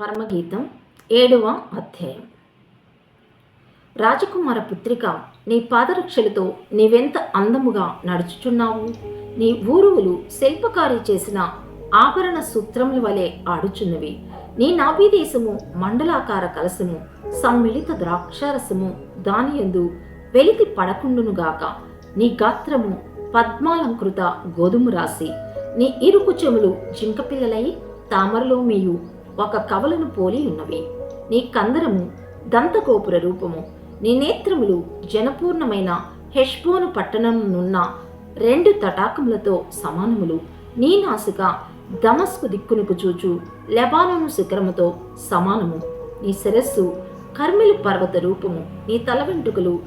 పరమగీతం ఏడవ అధ్యాయం. రాజకుమార పుత్రిక నీ పాదరక్షలతో నీవెంత అందముగా నడుచుచున్నావు? నీ ఊరువులు శిల్పకారి చేసిన ఆభరణ సూత్రముల వలె ఆడుచున్నవి. నీ నాభీదేశము మండలాకార కలసము సమ్మిళిత ద్రాక్షారసము దానియందు వెలితి పడకుండునుగాక నీ గాత్రము పద్మాలంకృత గోధుమ రాసి నీ ఇరుకు చెములు జింకపిల్లలై తామరలో మీయు ఒక కవలను పోలి ఉన్నవి. నీ కందరము దంతగోపుర రూపము. నీ నేత్రములు జనపూర్ణమైన హెష్బోను పట్టణమునున్న రెండు తటాకములతో సమానములు. నీ నాసిక దమస్కు దిక్కునకు చూచు. లెబానోను శిఖరముతో సమానము. నీ శిరస్సు కర్మిలు పర్వత రూపము. నీ తల వెంట్రుకలు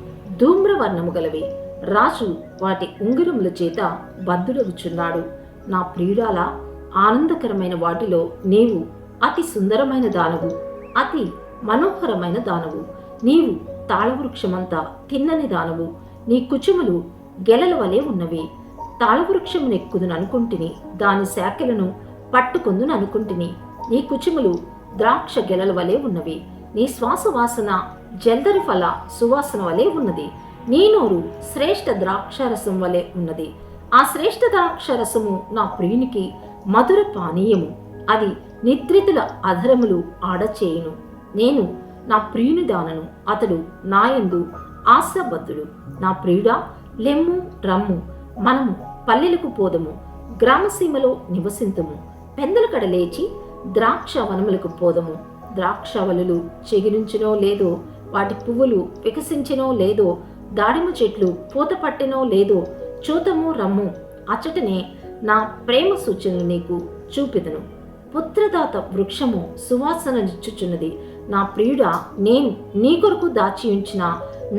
ధూమ్రవర్ణము గలవి. రాజు వాటి ఉంగరముల చేత బద్దుడగుచున్నాడు నా ప్రియురాల ఆనందకరమైన వాటిలో నీవు అతి సుందరమైన దానవు అతి మనోహరమైన దానవు. నీవు తాళవృక్షమంతా తిన్నని దానవు. నీ కుచుములు గెలల వలె ఉన్నవి. తాళవృక్షమును ఎక్కుదును అనుకుంటుని దాని శాఖలను పట్టుకుందును అనుకుంటుని. నీ కుచుములు ద్రాక్ష గెలల వలె ఉన్నవి. నీ శ్వాస వాసన జల్దరి ఫల సువాసన వలె ఉన్నది. నీ నోరు శ్రేష్ఠ ద్రాక్షరసం వలె ఉన్నది. ఆ శ్రేష్ఠ ద్రాక్షరసము నా ప్రియునికి మధుర పానీయము. అది నిద్రితుల అధరములు ఆడచేయును. నేను నా ప్రియుని దానను అతడు నాయందు ఆశాబద్ధుడు. నా ప్రియుడా లెమ్ము రమ్ము మనము పల్లెలకు పోదము గ్రామసీమలో నివసింతము. పెందల కడ లేచి ద్రాక్ష వనములకు పోదము. ద్రాక్షవలులు చెగిరించినో లేదో వాటి పువ్వులు వికసించినో లేదో దాడిమ చెట్లు పూత పట్టినో లేదో చూతము రమ్ము అచ్చటనే నా ప్రేమ సూచనలు నీకు చూపిదను. పుత్రదాత వృక్షము సువాసననిచ్చుచున్నది నా ప్రియుడ నేను నీ కొరకు దాచి ఉంచిన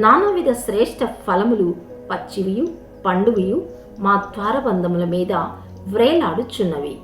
నానావిధ శ్రేష్ఠ ఫలములు పచ్చివియు పండువియు మా ద్వారబంధముల మీద వ్రేలాడుచున్నవి.